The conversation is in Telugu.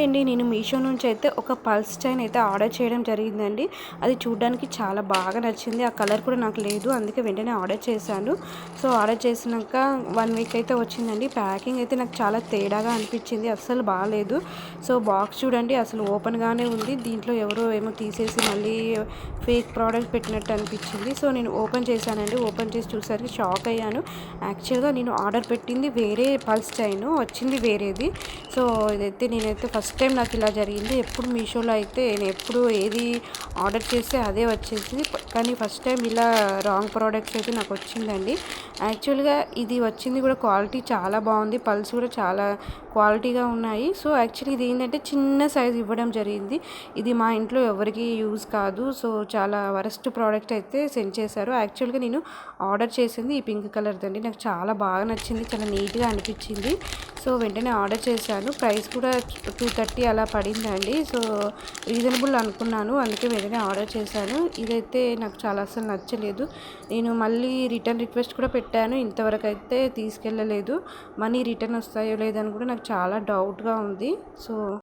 హాయ్ అండి. నేను మీషో నుంచి అయితే ఒక పల్స్ చైన్ అయితే ఆర్డర్ చేయడం జరిగిందండి. అది చూడడానికి చాలా బాగా నచ్చింది. ఆ కలర్ కూడా నాకు లేదు. అందుకే వెంటనే ఆర్డర్ చేశాను. సో ఆర్డర్ చేసినాక వన్ వీక్ అయితే వచ్చిందండి. ప్యాకింగ్ అయితే నాకు చాలా తేడాగా అనిపించింది. అస్సలు బాగాలేదు సో బాక్స్ చూడండి. అసలు ఓపెన్గానే ఉంది. దీంట్లో ఎవరో ఏమో తీసేసి మళ్ళీ ఫేక్ ప్రోడక్ట్ పెట్టినట్టు అనిపించింది. సో నేను ఓపెన్ చేశానండి. ఓపెన్ చేసి చూసరికి షాక్ అయ్యాను. యాక్చువల్గా నేను ఆర్డర్ పెట్టింది వేరే పల్స్ చైన్. వచ్చింది వేరేది. సో ఇదైతే నేనైతే ఫస్ట్ ఫస్ట్ టైం నాకు ఇలా జరిగింది. ఎప్పుడు మీషోలో అయితే నేను ఎప్పుడు ఏది ఆర్డర్ చేస్తే అదే వచ్చేసింది. కానీ ఫస్ట్ టైం ఇలా రాంగ్ ప్రోడక్ట్స్ అయితే నాకు వచ్చిందండి. యాక్చువల్గా ఇది వచ్చింది కూడా క్వాలిటీ చాలా బాగుంది. పల్స్ కూడా చాలా క్వాలిటీగా ఉన్నాయి. సో యాక్చువల్లీ ఇది ఏంటంటే చిన్న సైజ్ ఇవ్వడం జరిగింది. ఇది మా ఇంట్లో ఎవరికి యూజ్ కాదు. సో చాలా వరస్ట్ ప్రోడక్ట్ అయితే సెండ్ చేశారు. యాక్చువల్గా నేను ఆర్డర్ చేసింది ఈ పింక్ కలర్ దండి నాకు చాలా బాగా నచ్చింది. చాలా నీట్గా అనిపించింది. సో వెంటనే ఆర్డర్ చేశాను. ప్రైస్ కూడా టూ థర్టీ అలా పడిందండి. సో రీజనబుల్ అనుకున్నాను. అందుకే వెంటనే ఆర్డర్ చేశాను. ఇదైతే నాకు చాలా అసలు నచ్చలేదు. నేను మళ్ళీ రిటర్న్ రిక్వెస్ట్ కూడా పెట్టాను. ఇంతవరకు అయితే తీసుకెళ్ళలేదు. మనీ రిటర్న్ వస్తాయో లేదని కూడా నాకు చాలా డౌట్గా ఉంది. సో